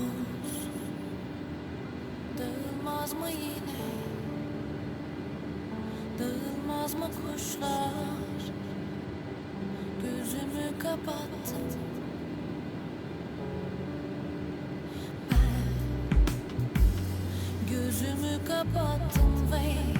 uykumuz Dağılmaz mı yine? Dağılmaz mı kuşlar? Gözümü kapattım Ben Gözümü kapattım ve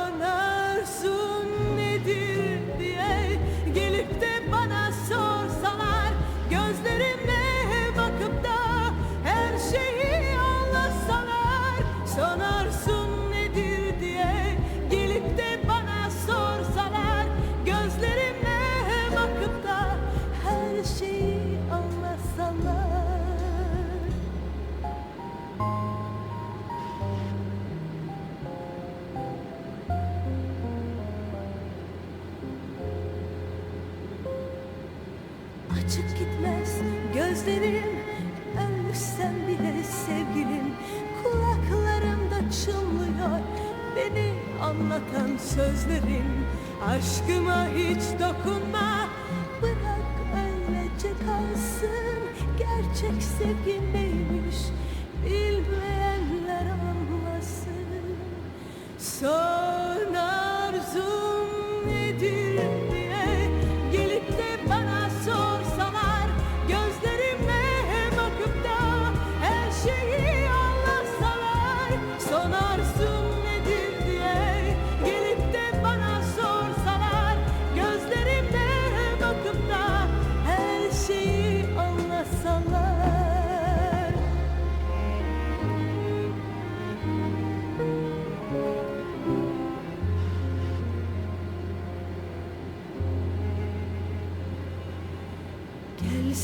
açık gitmez gözlerim Ölsem bile sevgilim. Kulaklarımda çınlıyor Beni anlatan sözlerin. Aşkıma hiç dokunma Bırak öylece kalsın. Gerçek sevgi neymiş Bilmeyenler anlasın. Son arzum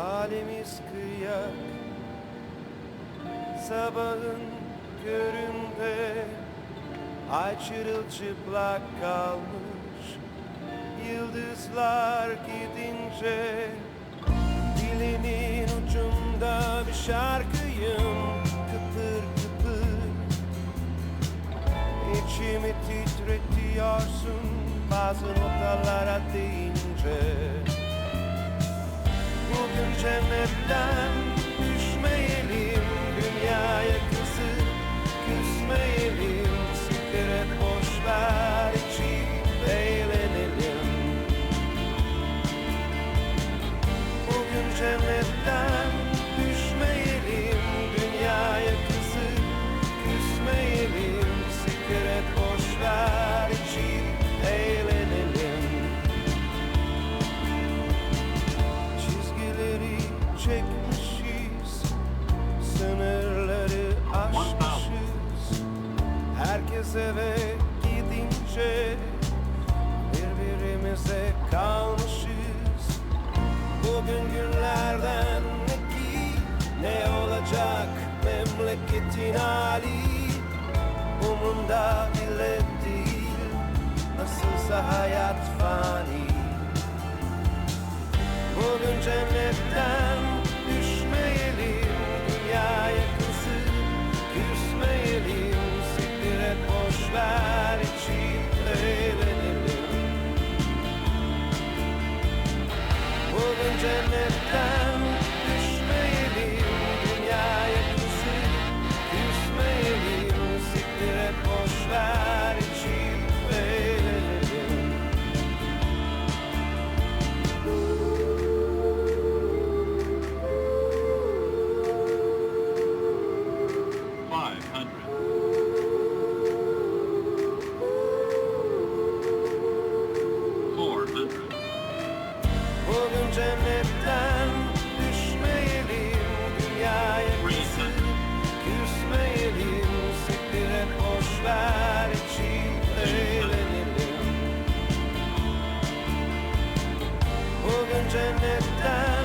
Halimiz kıyak Sabahın köründe Ay çırılçıplak kalmış. Yıldızlar gidince Dilinin ucunda bir şarkıyım. Kıpır kıpır. İçimi titretiyorsun Bazı notalara deyince Bugün cennetten düşmeyelim Dünyaya Herkes eve gidince Birbirimize kalmışız. Bugün günlerden ne ki Ne olacak memleketin hali? Umunda bile değil Nasılsa hayat fani. Bugün cennetten Woven dreamless time. changing it down.